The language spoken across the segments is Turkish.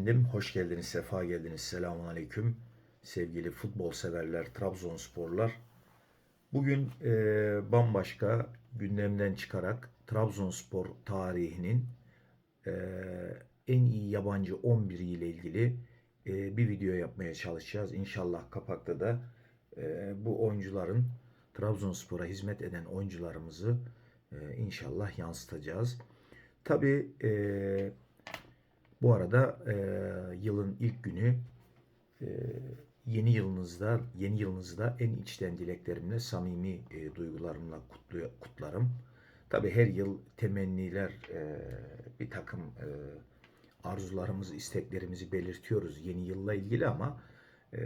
Efendim, hoş geldiniz, sefa geldiniz. Selamun aleyküm. Sevgili futbol severler, Trabzonsporlar. Bugün e, bambaşka gündemden çıkarak Trabzonspor tarihinin e, en iyi yabancı 11 ile ilgili e, bir video yapmaya çalışacağız. İnşallah kapakta da e, bu oyuncuların Trabzonspor'a hizmet eden oyuncularımızı e, inşallah yansıtacağız. Tabii e, bu arada e, yılın ilk günü e, yeni yılınızda yeni yılınızda en içten dileklerimle samimi e, duygularımla kutlu, kutlarım. Tabii her yıl temenniler e, bir takım e, arzularımızı, isteklerimizi belirtiyoruz yeni yılla ilgili ama e,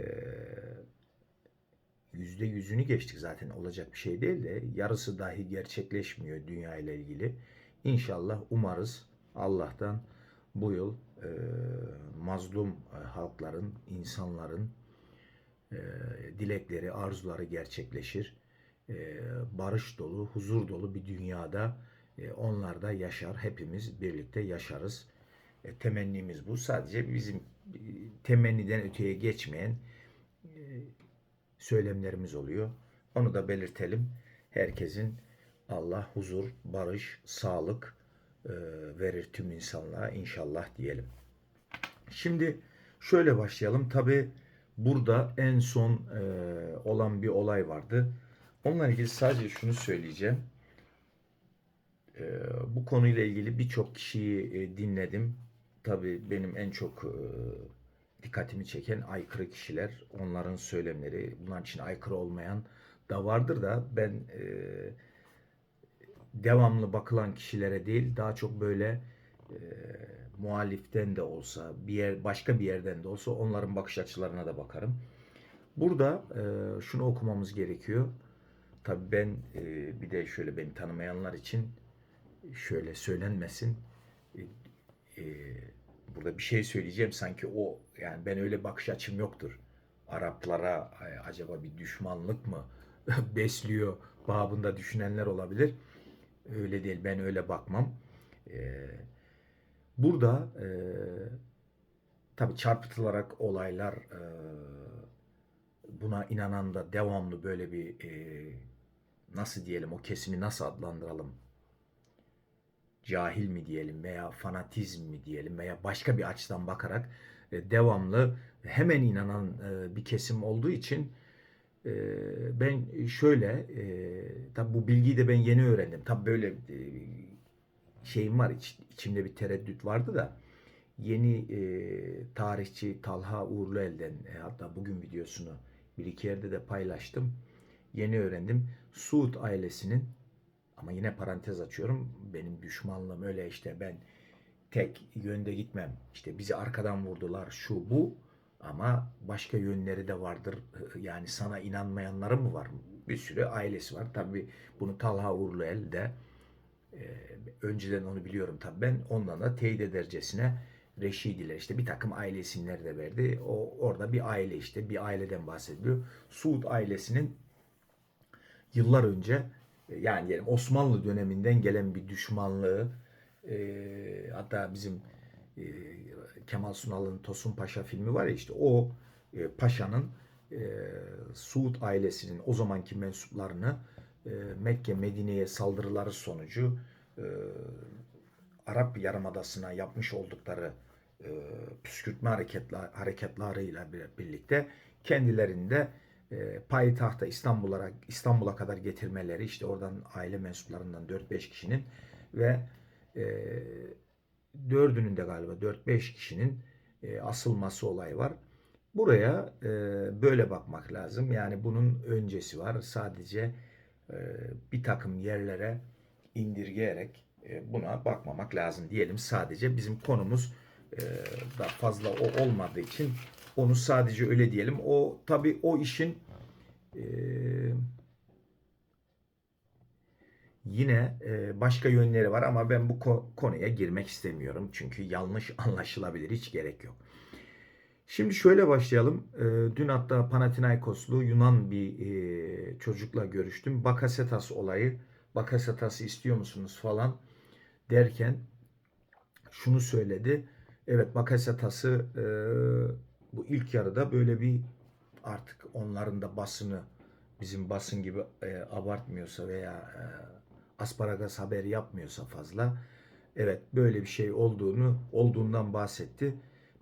yüzde yüzünü geçtik zaten olacak bir şey değil de yarısı dahi gerçekleşmiyor dünya ile ilgili. İnşallah umarız Allah'tan bu yıl e, mazlum e, halkların, insanların e, dilekleri, arzuları gerçekleşir. E, barış dolu, huzur dolu bir dünyada e, onlar da yaşar, hepimiz birlikte yaşarız. E, temennimiz bu. Sadece bizim e, temenniden öteye geçmeyen e, söylemlerimiz oluyor. Onu da belirtelim. Herkesin Allah huzur, barış, sağlık verir tüm insanlığa inşallah diyelim. Şimdi şöyle başlayalım. Tabi burada en son e, olan bir olay vardı. Onunla ilgili sadece şunu söyleyeceğim. E, bu konuyla ilgili birçok kişiyi e, dinledim. Tabi benim en çok e, dikkatimi çeken aykırı kişiler, onların söylemleri, bunların için aykırı olmayan da vardır da ben e, devamlı bakılan kişilere değil, daha çok böyle e, muhaliften de olsa, bir yer başka bir yerden de olsa onların bakış açılarına da bakarım. Burada e, şunu okumamız gerekiyor. Tabii ben e, bir de şöyle beni tanımayanlar için şöyle söylenmesin. E, e, burada bir şey söyleyeceğim sanki o yani ben öyle bakış açım yoktur. Araplara acaba bir düşmanlık mı besliyor babında düşünenler olabilir. Öyle değil ben öyle bakmam. E, burada e, tabii çarpıtılarak olaylar e, buna inanan da devamlı böyle bir e, nasıl diyelim o kesimi nasıl adlandıralım cahil mi diyelim veya fanatizm mi diyelim veya başka bir açıdan bakarak devamlı hemen inanan bir kesim olduğu için ben şöyle e, tabi bu bilgiyi de ben yeni öğrendim. Tabi böyle e, şeyim var iç, içimde bir tereddüt vardı da yeni e, tarihçi Talha Uğurluel'den e, hatta bugün videosunu bir iki yerde de paylaştım. Yeni öğrendim. Suud ailesinin ama yine parantez açıyorum. Benim düşmanlığım öyle işte ben tek yönde gitmem. İşte bizi arkadan vurdular şu bu ama başka yönleri de vardır. Yani sana inanmayanları mı var? Bir sürü ailesi var. Tabii bunu Talha Uğurluel de e, önceden onu biliyorum tabii ben ondan da teyit edercesine Reşidiler işte bir takım aile isimleri de verdi. O orada bir aile işte bir aileden bahsediliyor. Suud ailesinin yıllar önce yani diyelim Osmanlı döneminden gelen bir düşmanlığı e, hatta bizim e, Kemal Sunal'ın Tosun Paşa filmi var ya işte o e, paşanın e, Suud ailesinin o zamanki mensuplarını e, Mekke Medine'ye saldırıları sonucu e, Arap Yarımadası'na yapmış oldukları e, püskürtme hareketler, harekatlarıyla birlikte kendilerinde e, payitahta İstanbul'a İstanbul'a kadar getirmeleri işte oradan aile mensuplarından 4-5 kişinin ve e, dördünün de galiba 4-5 kişinin e, asılması olayı var. Buraya e, böyle bakmak lazım. Yani bunun öncesi var. Sadece e, bir takım yerlere indirgeyerek e, buna bakmamak lazım diyelim. Sadece bizim konumuz e, da fazla o olmadığı için onu sadece öyle diyelim. O tabi o işin e, yine e, başka yönleri var ama ben bu konuya girmek istemiyorum. Çünkü yanlış anlaşılabilir. Hiç gerek yok. Şimdi şöyle başlayalım. E, dün hatta Panathinaikoslu Yunan bir e, çocukla görüştüm. Bakasetas olayı. Bakasetas'ı istiyor musunuz falan derken şunu söyledi. Evet Bakasetas'ı bu ilk yarıda böyle bir artık onların da basını bizim basın gibi abartmıyorsa veya asparagas haberi yapmıyorsa fazla evet böyle bir şey olduğunu olduğundan bahsetti.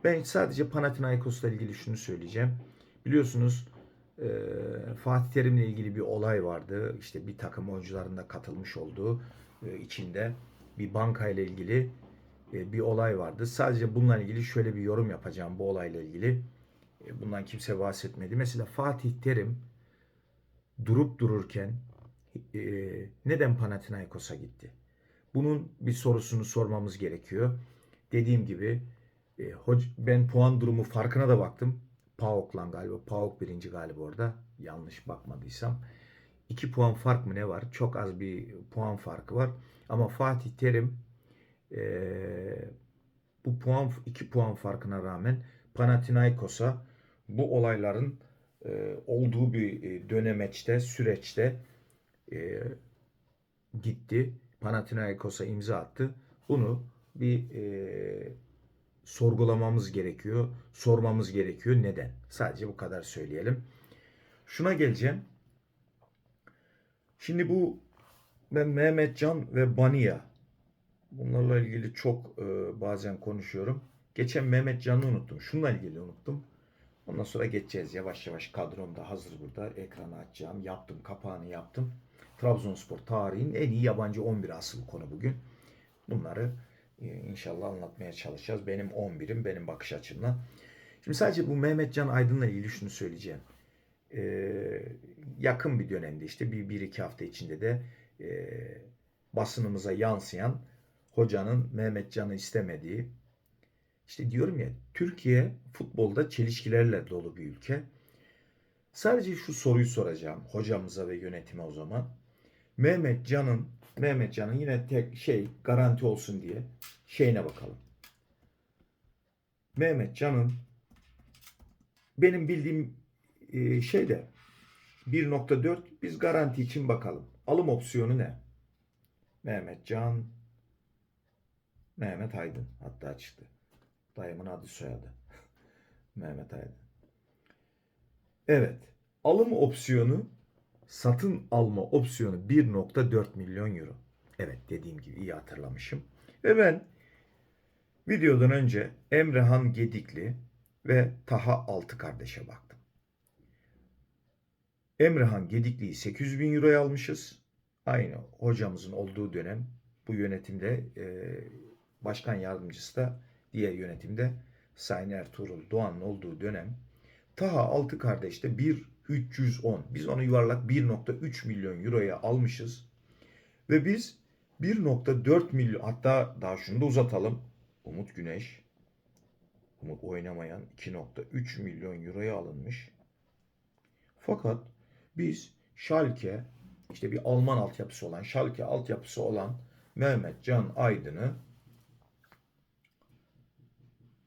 Ben sadece Panathinaikos'la ilgili şunu söyleyeceğim. Biliyorsunuz e, Fatih Terim'le ilgili bir olay vardı. İşte bir takım oyuncuların da katılmış olduğu e, içinde bir bankayla ilgili e, bir olay vardı. Sadece bununla ilgili şöyle bir yorum yapacağım bu olayla ilgili. E, bundan kimse bahsetmedi. Mesela Fatih Terim durup dururken e, neden Panathinaikos'a gitti? Bunun bir sorusunu sormamız gerekiyor. Dediğim gibi e, ben puan durumu farkına da baktım. PAOK'la galiba. PAOK birinci galiba orada. Yanlış bakmadıysam. 2 puan fark mı ne var? Çok az bir puan farkı var. Ama Fatih Terim eee, bu puan 2 puan farkına rağmen Panathinaikos'a bu olayların eee, olduğu bir e, dönemeçte, süreçte eee, gitti. Panathinaikos'a imza attı. Bunu bir eee, sorgulamamız gerekiyor, sormamız gerekiyor. Neden? Sadece bu kadar söyleyelim. Şuna geleceğim. Şimdi bu ben Mehmetcan ve Bania bunlarla ilgili çok e, bazen konuşuyorum. Geçen Mehmetcan'ı unuttum. Şununla ilgili unuttum. Ondan sonra geçeceğiz yavaş yavaş. Kadrom da hazır burada. Ekranı açacağım. Yaptım. Kapağını yaptım. Trabzonspor tarihin en iyi yabancı 11 asıl konu bugün. Bunları e, inşallah anlatmaya çalışacağız. Benim 11'im, benim bakış açımla. Şimdi sadece bu Mehmetcan Aydın'la ilgili şunu söyleyeceğim. Ee, yakın bir dönemde işte bir, bir iki hafta içinde de e, basınımıza yansıyan hocanın Mehmetcan'ı istemediği işte diyorum ya Türkiye futbolda çelişkilerle dolu bir ülke. Sadece şu soruyu soracağım hocamıza ve yönetime o zaman. Mehmetcan'ın Mehmetcan'ın yine tek şey garanti olsun diye şeyine bakalım. Mehmetcan'ın benim bildiğim e, şey de 1.4 biz garanti için bakalım. Alım opsiyonu ne? Mehmet Can Mehmet Aydın hatta çıktı. Dayımın adı soyadı. Mehmet Aydın. Evet. Alım opsiyonu satın alma opsiyonu 1.4 milyon euro. Evet dediğim gibi iyi hatırlamışım. Ve ben videodan önce Emrehan Gedikli ve Taha Altı kardeşe baktım. Emrehan Gedikli'yi 800 bin euroya almışız. Aynı hocamızın olduğu dönem bu yönetimde e, başkan yardımcısı da diğer yönetimde Sayın Ertuğrul Doğan'ın olduğu dönem Taha Altı kardeşte 1 310 biz onu yuvarlak 1.3 milyon euroya almışız. Ve biz 1.4 milyon hatta daha şunu da uzatalım. Umut Güneş Umut oynamayan 2.3 milyon euroya alınmış. Fakat biz Schalke işte bir Alman altyapısı olan Schalke altyapısı olan Mehmet Can Aydın'ı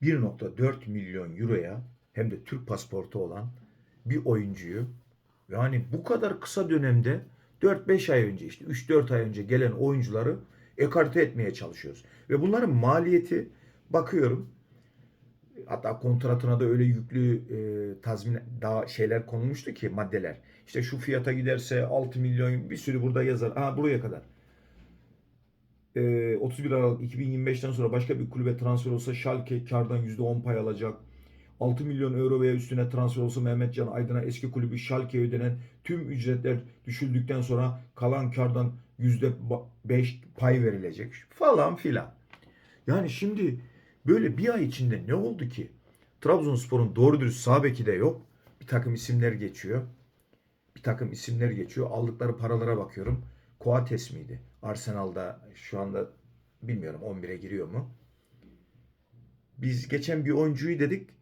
1.4 milyon euroya hem de Türk pasaportu olan bir oyuncuyu yani bu kadar kısa dönemde 4-5 ay önce işte 3-4 ay önce gelen oyuncuları ekarte etmeye çalışıyoruz. Ve bunların maliyeti bakıyorum hatta kontratına da öyle yüklü e, tazmin daha şeyler konulmuştu ki maddeler. İşte şu fiyata giderse 6 milyon bir sürü burada yazar. Ha buraya kadar. E, 31 Aralık 2025'ten sonra başka bir kulübe transfer olsa Schalke kardan %10 pay alacak. 6 milyon euro veya üstüne transfer olsa Mehmet Can Aydın'a eski kulübü Schalke'ye ödenen tüm ücretler düşüldükten sonra kalan kardan %5 pay verilecek falan filan. Yani şimdi böyle bir ay içinde ne oldu ki? Trabzonspor'un doğru dürüst sağ de yok. Bir takım isimler geçiyor. Bir takım isimler geçiyor. Aldıkları paralara bakıyorum. Coates miydi? Arsenal'da şu anda bilmiyorum 11'e giriyor mu? Biz geçen bir oyuncuyu dedik.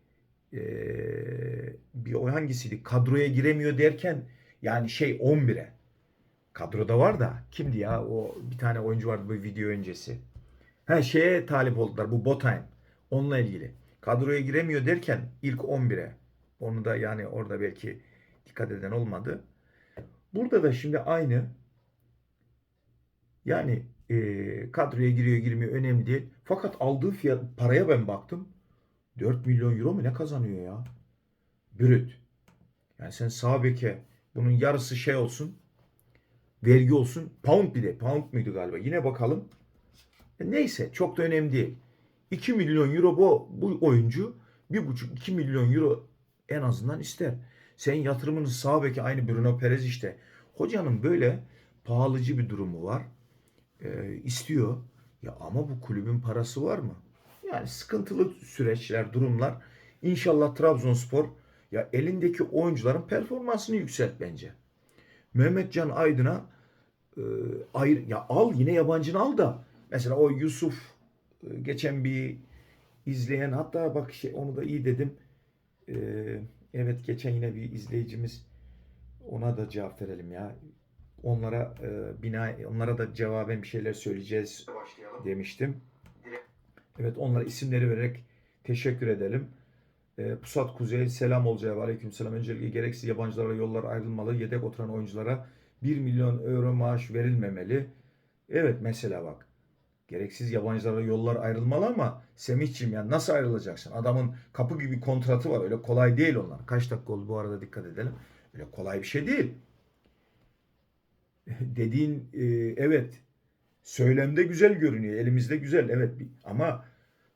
Ee, bir o hangisiydi? Kadroya giremiyor derken yani şey 11'e. Kadroda var da kimdi ya? O bir tane oyuncu vardı bu video öncesi. Ha şeye talip oldular bu Botheim. Onunla ilgili. Kadroya giremiyor derken ilk 11'e. Onu da yani orada belki dikkat eden olmadı. Burada da şimdi aynı yani E, kadroya giriyor girmiyor önemli değil. Fakat aldığı fiyat paraya ben baktım. 4 milyon euro mu ne kazanıyor ya? Brüt. Yani sen sağ beke bunun yarısı şey olsun. Vergi olsun. Pound bir de. Pound muydu galiba? Yine bakalım. E, neyse çok da önemli değil. 2 milyon euro bu, bu oyuncu 1,5-2 milyon euro en azından ister. Sen yatırımını sağ beke aynı Bruno Perez işte. Hocanın böyle pahalıcı bir durumu var. E, istiyor. Ya ama bu kulübün parası var mı? Yani sıkıntılı süreçler, durumlar. İnşallah Trabzonspor ya elindeki oyuncuların performansını yükselt bence. Mehmetcan Aydın'a e, ayır ya al yine yabancını al da mesela o Yusuf e, geçen bir izleyen hatta bak şey onu da iyi dedim. E, evet geçen yine bir izleyicimiz ona da cevap verelim ya. Onlara e, bina onlara da cevaben bir şeyler söyleyeceğiz demiştim. Evet onlara isimleri vererek teşekkür edelim. E, Pusat Kuzey selam olacağı aleyküm selam. Öncelikle gereksiz yabancılara yollar ayrılmalı. Yedek oturan oyunculara 1 milyon euro maaş verilmemeli. Evet mesela bak. Gereksiz yabancılara yollar ayrılmalı ama Semih'ciğim yani nasıl ayrılacaksın? Adamın kapı gibi kontratı var. Öyle kolay değil onlar. Kaç dakika oldu bu arada dikkat edelim. Öyle kolay bir şey değil. Dediğin e, evet söylemde güzel görünüyor. Elimizde güzel evet ama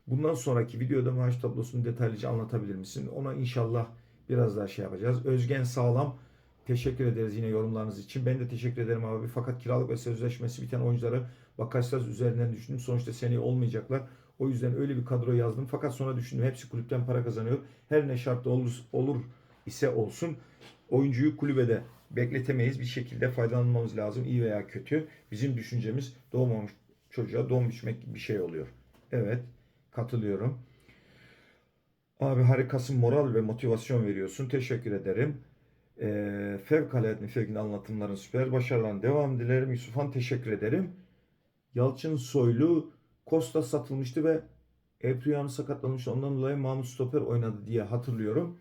bundan sonraki videoda maaş tablosunu detaylıca anlatabilir misin? Ona inşallah biraz daha şey yapacağız. Özgen Sağlam teşekkür ederiz yine yorumlarınız için. Ben de teşekkür ederim abi. Fakat kiralık ve sözleşmesi biten oyuncuları Bakasetas üzerinden düşündüm. Sonuçta seneye olmayacaklar. O yüzden öyle bir kadro yazdım. Fakat sonra düşündüm hepsi kulüpten para kazanıyor. Her ne şartta olur, olur ise olsun oyuncuyu kulübede bekletemeyiz. Bir şekilde faydalanmamız lazım. iyi veya kötü. Bizim düşüncemiz doğmamış çocuğa doğum biçmek gibi bir şey oluyor. Evet. Katılıyorum. Abi harikasın moral ve motivasyon veriyorsun. Teşekkür ederim. Ee, fevkalade nitelikli anlatımların süper. Başarıların devam dilerim. Yusufhan teşekkür ederim. Yalçın Soylu Costa satılmıştı ve Epriano sakatlanmıştı. Ondan dolayı Mahmut Stoper oynadı diye hatırlıyorum.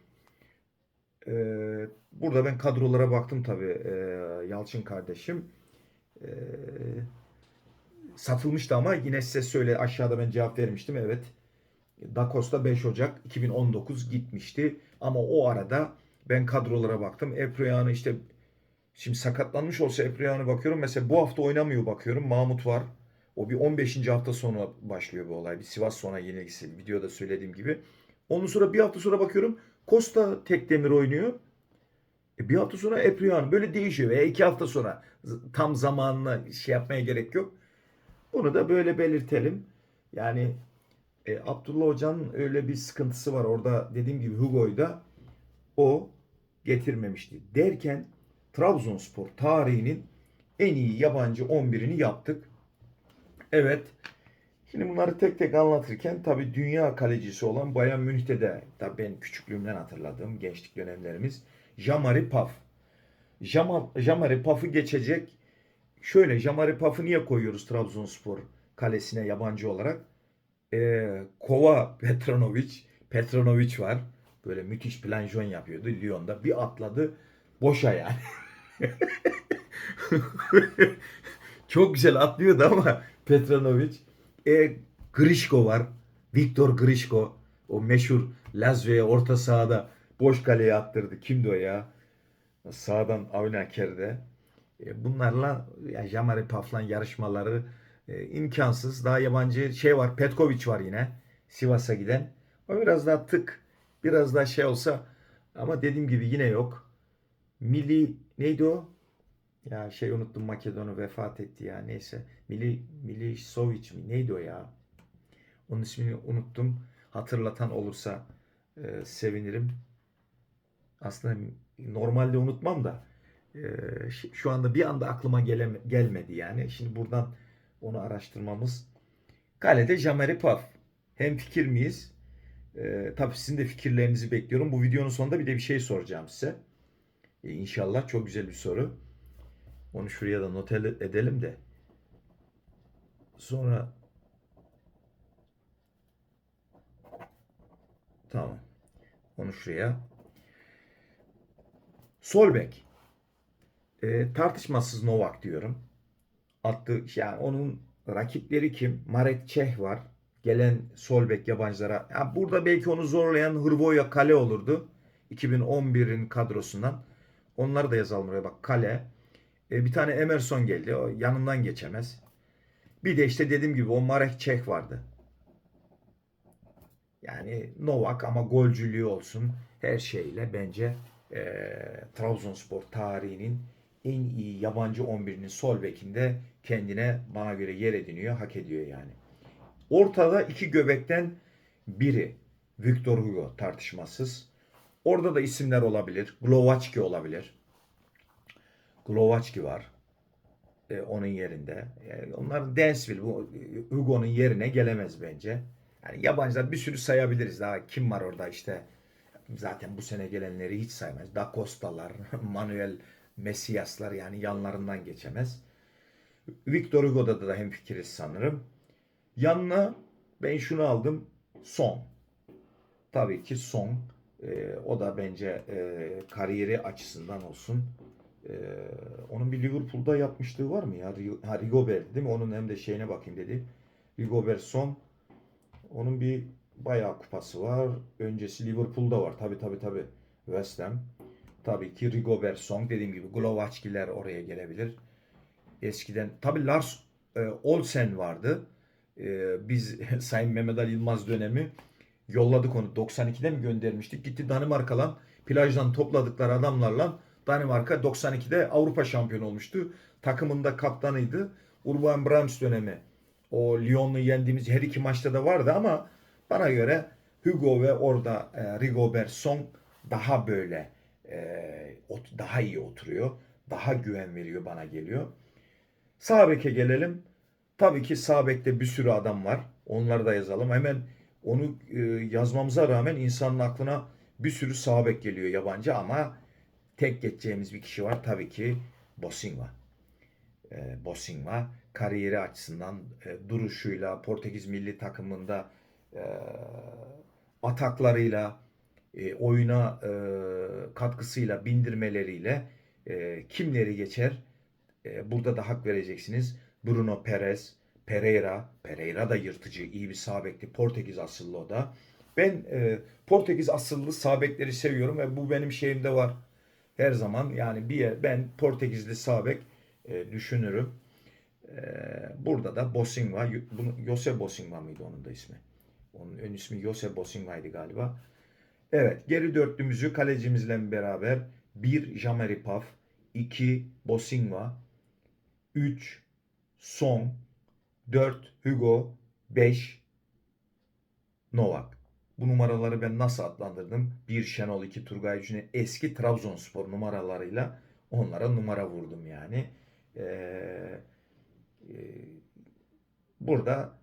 Ee, burada ben kadrolara baktım tabii ee, Yalçın kardeşim. Ee, satılmıştı ama yine size söyle aşağıda ben cevap vermiştim. Evet. Da Costa 5 Ocak 2019 gitmişti. Ama o arada ben kadrolara baktım. Epriano işte şimdi sakatlanmış olsa Epriano bakıyorum. Mesela bu hafta oynamıyor bakıyorum. Mahmut var. O bir 15. hafta sonra başlıyor bu olay. Bir Sivas sonra yenilgisi. Videoda söylediğim gibi. Ondan sonra bir hafta sonra bakıyorum. Costa tek demir oynuyor. E bir hafta sonra Epriano böyle değişiyor. Veya iki hafta sonra tam zamanla şey yapmaya gerek yok. Bunu da böyle belirtelim. Yani e, Abdullah Hoca'nın öyle bir sıkıntısı var. Orada dediğim gibi Hugo'yu da o getirmemişti. Derken Trabzonspor tarihinin en iyi yabancı 11'ini yaptık. Evet. Şimdi bunları tek tek anlatırken tabii dünya kalecisi olan Bayern Münih'te de tabii ben küçüklüğümden hatırladığım gençlik dönemlerimiz Jamari Paf. Jama, Jamari Paf'ı geçecek. Şöyle Jamari Paf'ı niye koyuyoruz Trabzonspor kalesine yabancı olarak? Ee, Kova Petranovic. Petranovic var. Böyle müthiş planjon yapıyordu Lyon'da. Bir atladı. Boşa yani. Çok güzel atlıyordu ama Petranovic. E, Grishko var. Viktor Grishko. O meşhur Lazio'ya orta sahada boş kaleye attırdı. Kimdi o ya? Sağdan Avnaker'de. E, bunlarla ya Jamari Paflan yarışmaları e, imkansız. Daha yabancı şey var. Petkovic var yine. Sivas'a giden. O biraz daha tık. Biraz daha şey olsa ama dediğim gibi yine yok. Milli neydi o? Ya şey unuttum Makedon'u vefat etti ya neyse. Mili Milisovic mi neydi o ya? Onun ismini unuttum. Hatırlatan olursa e, sevinirim. Aslında normalde unutmam da e, şu anda bir anda aklıma geleme, gelmedi yani. Şimdi buradan onu araştırmamız. Kalede Jamari Paf. Hem fikir miyiz? E, tabii sizin de fikirlerinizi bekliyorum. Bu videonun sonunda bir de bir şey soracağım size. E, inşallah çok güzel bir soru. Onu şuraya da not edelim de. Sonra Tamam. Onu şuraya. Solbek. E, tartışmasız Novak diyorum. Attı yani onun rakipleri kim? Marek Çeh var. Gelen sol bek yabancılara. Ya burada belki onu zorlayan Hrvoje Kale olurdu. 2011'in kadrosundan. Onları da yazalım buraya bak. Kale. E, bir tane Emerson geldi. O yanından geçemez. Bir de işte dediğim gibi o Marek Çeh vardı. Yani Novak ama golcülüğü olsun her şeyle bence e, Trabzonspor tarihinin en iyi yabancı 11'inin sol bekinde kendine bana göre yer ediniyor, hak ediyor yani. Ortada iki göbekten biri Victor Hugo tartışmasız. Orada da isimler olabilir. Glovaçki olabilir. Glovaçki var. E, onun yerinde. Yani onlar Dansville bu e, Hugo'nun yerine gelemez bence. Yani yabancılar bir sürü sayabiliriz. Daha kim var orada işte zaten bu sene gelenleri hiç saymaz. Da Costa'lar, Manuel Messias'lar yani yanlarından geçemez. Victor Hugo'da da hemfikiriz sanırım. Yanına ben şunu aldım. Son. Tabii ki Son. Ee, o da bence e, kariyeri açısından olsun. Ee, onun bir Liverpool'da yapmışlığı var mı ya? Ha, Rigobert değil mi? Onun hem de şeyine bakayım dedi. Rigobert Son. Onun bir bayağı kupası var. Öncesi Liverpool'da var. Tabii tabii tabii. West Ham. Tabii ki Rigobert Song dediğim gibi Glovaçkiler oraya gelebilir. Eskiden tabii Lars e, Olsen vardı. E, biz Sayın Mehmet Ali Yılmaz dönemi yolladık onu. 92'de mi göndermiştik? Gitti Danimarka'lan plajdan topladıkları adamlarla Danimarka 92'de Avrupa şampiyonu olmuştu. Takımında kaptanıydı. Urban Brahms dönemi. O Lyon'u yendiğimiz her iki maçta da vardı ama bana göre Hugo ve orada e, Rigobert Song daha böyle e, daha iyi oturuyor. Daha güven veriyor bana geliyor. Sağ beke gelelim. Tabii ki sağ bekte bir sürü adam var. Onları da yazalım. Hemen onu e, yazmamıza rağmen insanın aklına bir sürü sağ bek geliyor yabancı ama tek geçeceğimiz bir kişi var. Tabii ki Bosinga. E, Bosinga kariyeri açısından e, duruşuyla Portekiz milli takımında e, ataklarıyla e, oyuna e, katkısıyla bindirmeleriyle e, kimleri geçer? E, burada da hak vereceksiniz. Bruno Perez, Pereira, Pereira da yırtıcı, iyi bir sağ. Portekiz asıllı o da. Ben e, Portekiz asıllı sağ bekleri seviyorum ve bu benim şeyimde var. Her zaman yani bir yer, ben Portekizli sağ bek e, düşünürüm. E, burada da Bosinga, bunu, Jose Bosinga mıydı onun da ismi? Onun ön ismi Jose Bosinga'ydı galiba. Evet, geri dörtlümüzü kalecimizle beraber 1 Jamari Paf, 2 Bosinga, 3 Son, 4 Hugo, 5 Novak. Bu numaraları ben nasıl adlandırdım? 1 Şenol, 2 Turgay Cüne eski Trabzonspor numaralarıyla onlara numara vurdum yani. Ee, e, burada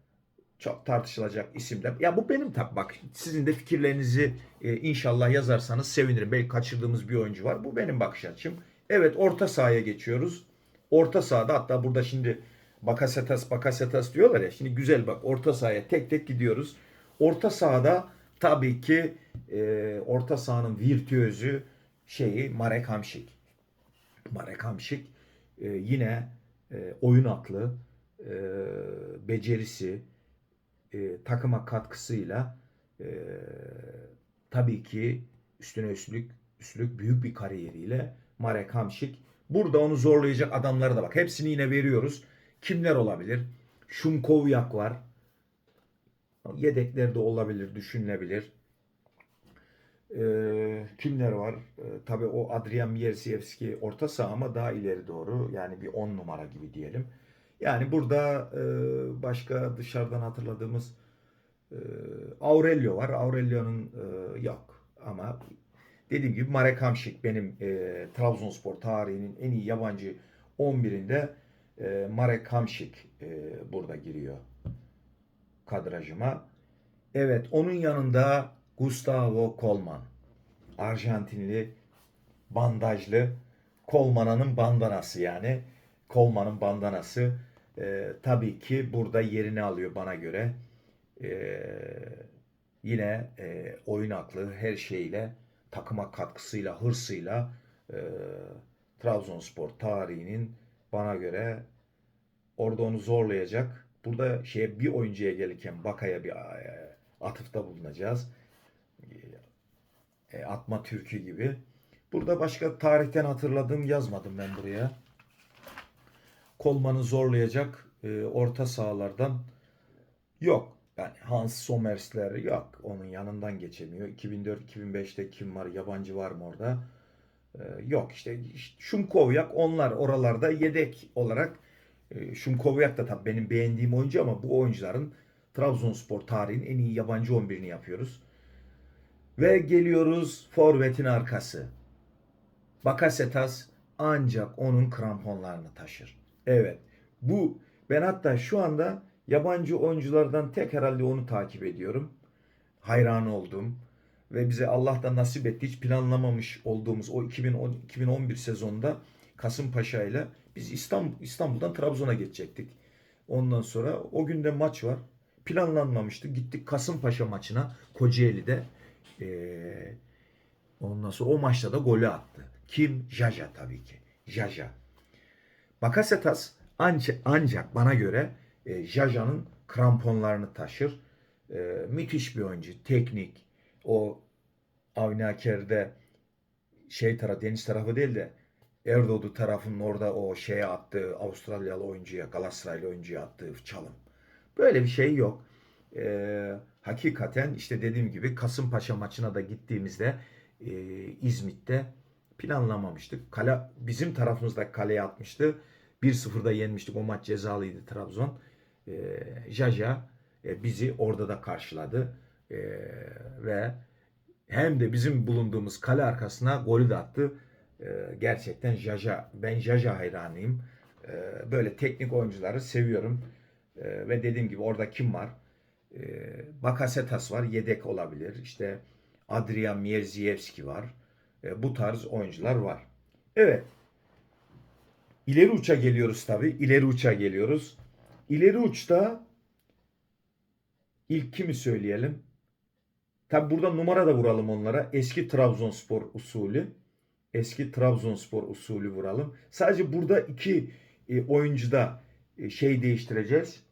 çok tartışılacak isimler. Ya bu benim tabi bak sizin de fikirlerinizi e, inşallah yazarsanız sevinirim. Belki kaçırdığımız bir oyuncu var. Bu benim bakış açım. Evet orta sahaya geçiyoruz. Orta sahada hatta burada şimdi Bakasetas Bakasetas diyorlar ya. Şimdi güzel bak orta sahaya tek tek gidiyoruz. Orta sahada tabii ki e, orta sahanın virtüözü şeyi Marek Hamšík. Marek Hamšík e, yine e, oyun aklı, e, becerisi, e, takıma katkısıyla e, tabii ki üstüne üstlük, üstlük büyük bir kariyeriyle Marek Hamšík. Burada onu zorlayacak adamları da bak. Hepsini yine veriyoruz. Kimler olabilir? Şumkovyak var. Yedeklerde olabilir, düşünülebilir. Ee, kimler var? Ee, tabii o Adrian Miersiewski orta saha ama daha ileri doğru. Yani bir 10 numara gibi diyelim. Yani burada e, başka dışarıdan hatırladığımız e, Aurelio var. Aurelio'nun e, yok. Ama dediğim gibi Marek Hamšík benim e, Trabzonspor tarihinin en iyi yabancı 11'inde e, Marek Hamšík e, burada giriyor kadrajıma. Evet onun yanında Gustavo Colman. Arjantinli bandajlı Colman'ın bandanası yani. Colman'ın bandanası e, tabii ki burada yerini alıyor bana göre. E, yine e, oyun aklı her şeyle takıma katkısıyla, hırsıyla e, Trabzonspor tarihinin bana göre orada onu zorlayacak burada şeye bir oyuncuya gelirken Baka'ya bir e, atıfta bulunacağız. E, atma türkü gibi. Burada başka tarihten hatırladığım yazmadım ben buraya. Kolman'ı zorlayacak e, orta sahalardan yok. Yani Hans Sommers'ler yok. Onun yanından geçemiyor. 2004-2005'te kim var? Yabancı var mı orada? E, yok işte Şumkovyak onlar oralarda yedek olarak e, Şumkovyak da tabii benim beğendiğim oyuncu ama bu oyuncuların Trabzonspor tarihinin en iyi yabancı 11'ini yapıyoruz. Ve geliyoruz forvetin arkası. Bakasetas ancak onun kramponlarını taşır. Evet. Bu ben hatta şu anda yabancı oyunculardan tek herhalde onu takip ediyorum. Hayran oldum ve bize Allah'tan nasip etti hiç planlamamış olduğumuz o 2010 2011 sezonunda Kasımpaşa ile biz İstanbul İstanbul'dan Trabzon'a geçecektik. Ondan sonra o günde maç var. Planlanmamıştı. Gittik Kasımpaşa maçına Kocaeli'de. Ee, ondan sonra o maçta da golü attı. Kim? Jaja tabii ki. Jaja. Bakasetas ancak, ancak bana göre e, Jaja'nın kramponlarını taşır. E, müthiş bir oyuncu. Teknik. O Avni Aker'de şey tarafı, deniz tarafı değil de Erdoğdu tarafının orada o şeye attığı Avustralyalı oyuncuya, Galatasaraylı oyuncuya attığı çalım. Böyle bir şey yok. E, hakikaten işte dediğim gibi Kasımpaşa maçına da gittiğimizde e, İzmit'te planlamamıştık. Kale, bizim tarafımızda kaleye atmıştı. 1-0'da yenmiştik. O maç cezalıydı Trabzon. E, Jaja e, bizi orada da karşıladı. E, ve hem de bizim bulunduğumuz kale arkasına golü de attı. E, gerçekten Jaja, ben Jaja hayranıyım. E, böyle teknik oyuncuları seviyorum. E, ve dediğim gibi orada kim var? Bakasetas var. Yedek olabilir. İşte Adrian Mierziewski var. Bu tarz oyuncular var. Evet. İleri uça geliyoruz tabi. İleri uça geliyoruz. İleri uçta ilk kimi söyleyelim? Tabi burada numara da vuralım onlara. Eski Trabzonspor usulü. Eski Trabzonspor usulü vuralım. Sadece burada iki e, oyuncuda e, şey değiştireceğiz.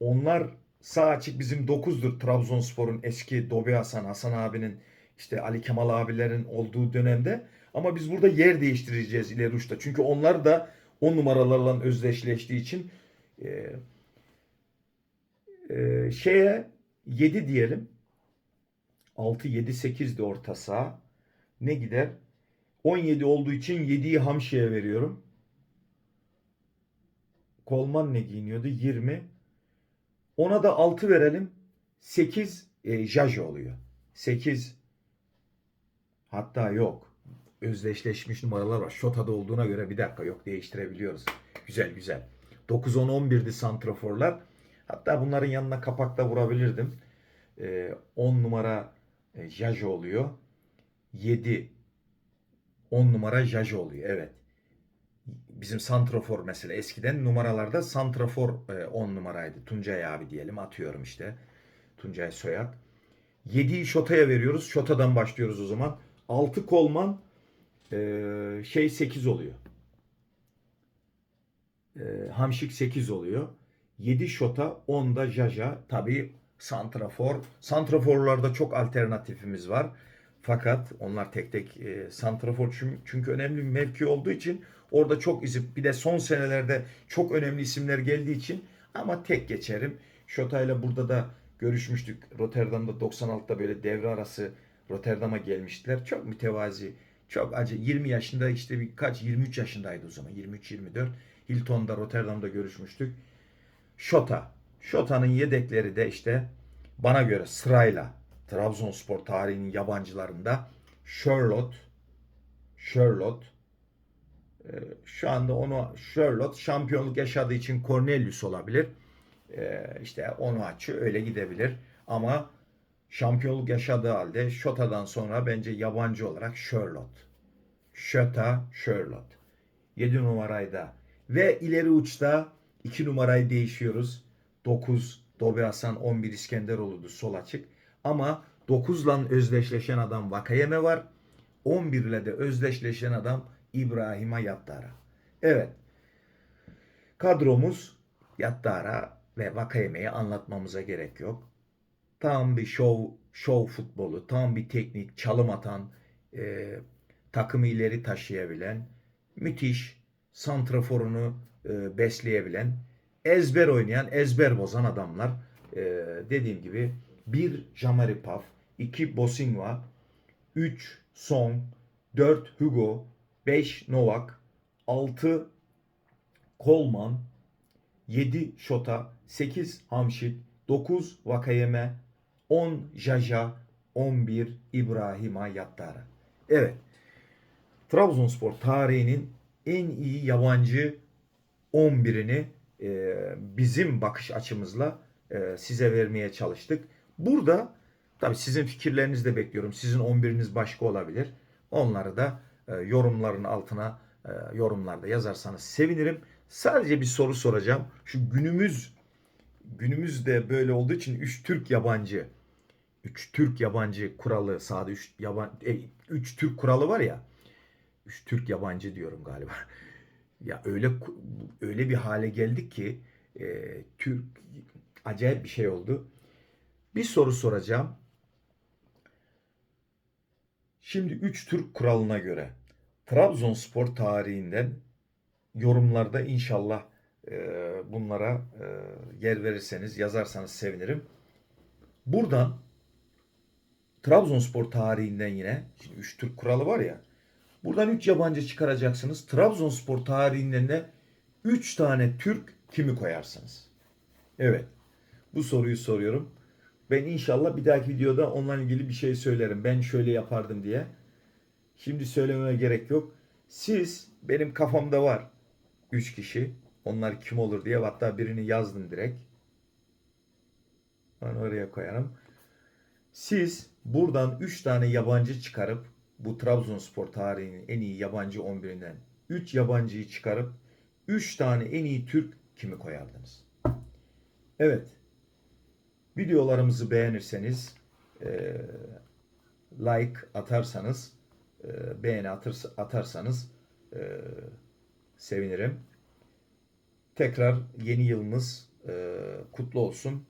Onlar sağ açık bizim 9'dur Trabzonspor'un eski Dobi Hasan, Hasan abinin işte Ali Kemal abilerin olduğu dönemde. Ama biz burada yer değiştireceğiz ileri uçta. Çünkü onlar da o numaralarla özdeşleştiği için e, e, şeye 7 diyelim. 6, 7, 8 de orta saha. Ne gider? 17 olduğu için 7'yi Hamşi'ye veriyorum. Kolman ne giyiniyordu? 20. Ona da 6 verelim. 8 e, Jaja oluyor. 8 hatta yok. Özdeşleşmiş numaralar var. Şota'da olduğuna göre bir dakika yok değiştirebiliyoruz. Güzel güzel. 9 10 11'di santraforlar. Hatta bunların yanına kapakta vurabilirdim. E, 10 numara e, Jaja oluyor. 7 10 numara Jaja oluyor. Evet. Bizim santrafor mesela eskiden numaralarda santrafor 10 numaraydı. Tuncay abi diyelim atıyorum işte. Tuncay Soyak. 7'yi Şota'ya veriyoruz. Şota'dan başlıyoruz o zaman. 6 Kolman e, şey 8 oluyor. E, Hamşik 8 oluyor. 7 Şota 10 da Jaja. Tabii santrafor. Santraforlarda çok alternatifimiz var. Fakat onlar tek tek e, santrafor çünkü, önemli bir mevki olduğu için orada çok izip bir de son senelerde çok önemli isimler geldiği için ama tek geçerim. Şota ile burada da görüşmüştük. Rotterdam'da 96'da böyle devre arası Rotterdam'a gelmiştiler. Çok mütevazi, çok acı. 20 yaşında işte birkaç 23 yaşındaydı o zaman. 23-24. Hilton'da Rotterdam'da görüşmüştük. Şota. Şota'nın yedekleri de işte bana göre sırayla Trabzonspor tarihinin yabancılarında Charlotte Charlotte şu anda onu Charlotte şampiyonluk yaşadığı için Cornelius olabilir. E, işte onu açı öyle gidebilir. Ama şampiyonluk yaşadığı halde Şota'dan sonra bence yabancı olarak Charlotte. Şota, Charlotte. 7 numarayda ve ileri uçta 2 numarayı değişiyoruz. 9 Dobe Hasan 11 İskenderoğlu'du sol açık. Ama 9 ile özdeşleşen adam Vakayeme var. 11 ile de özdeşleşen adam İbrahim'a Yattara. Evet. Kadromuz Yattara ve Vakayeme'yi anlatmamıza gerek yok. Tam bir şov, şov futbolu, tam bir teknik, çalım atan, e, takımı ileri taşıyabilen, müthiş santraforunu e, besleyebilen, ezber oynayan, ezber bozan adamlar. E, dediğim gibi bir Jamari Paf, iki Bosingva, 3 Song, 4 Hugo, 5 Novak, 6 Coleman, 7 Şota, 8 Hamşik, 9 Vakayeme, 10 Jaja, 11 İbrahima Yattara. Evet. Trabzonspor tarihinin en iyi yabancı 11'ini e, bizim bakış açımızla e, size vermeye çalıştık. Burada tabii sizin fikirlerinizi de bekliyorum. Sizin 11'iniz başka olabilir. Onları da e, yorumların altına e, yorumlarda yazarsanız sevinirim. Sadece bir soru soracağım. Şu günümüz günümüzde böyle olduğu için 3 Türk yabancı 3 Türk yabancı kuralı sahada 3 yaban 3 Türk kuralı var ya. 3 Türk yabancı diyorum galiba. Ya öyle öyle bir hale geldik ki e, Türk acayip bir şey oldu. Bir soru soracağım. Şimdi 3 Türk kuralına göre Trabzonspor tarihinden yorumlarda inşallah e, bunlara e, yer verirseniz yazarsanız sevinirim. Buradan Trabzonspor tarihinden yine şimdi 3 Türk kuralı var ya. Buradan 3 yabancı çıkaracaksınız. Trabzonspor tarihinden de 3 tane Türk kimi koyarsınız? Evet. Bu soruyu soruyorum. Ben inşallah bir dahaki videoda onunla ilgili bir şey söylerim. Ben şöyle yapardım diye. Şimdi söylememe gerek yok. Siz benim kafamda var 3 kişi. Onlar kim olur diye hatta birini yazdım direkt. Ben oraya koyarım. Siz buradan 3 tane yabancı çıkarıp bu Trabzonspor tarihinin en iyi yabancı 11'inden 3 yabancıyı çıkarıp 3 tane en iyi Türk kimi koyardınız? Evet. Videolarımızı beğenirseniz e, like atarsanız e, beğeni atırsa, atarsanız e, sevinirim. Tekrar yeni yılımız e, kutlu olsun.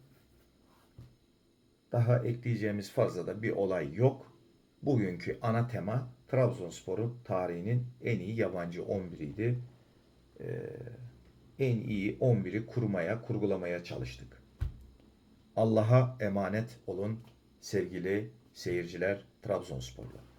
Daha ekleyeceğimiz fazla da bir olay yok. Bugünkü ana tema Trabzonspor'un tarihinin en iyi yabancı 11'iydi. Ee, en iyi 11'i kurmaya, kurgulamaya çalıştık. Allah'a emanet olun sevgili seyirciler Trabzonsporlu.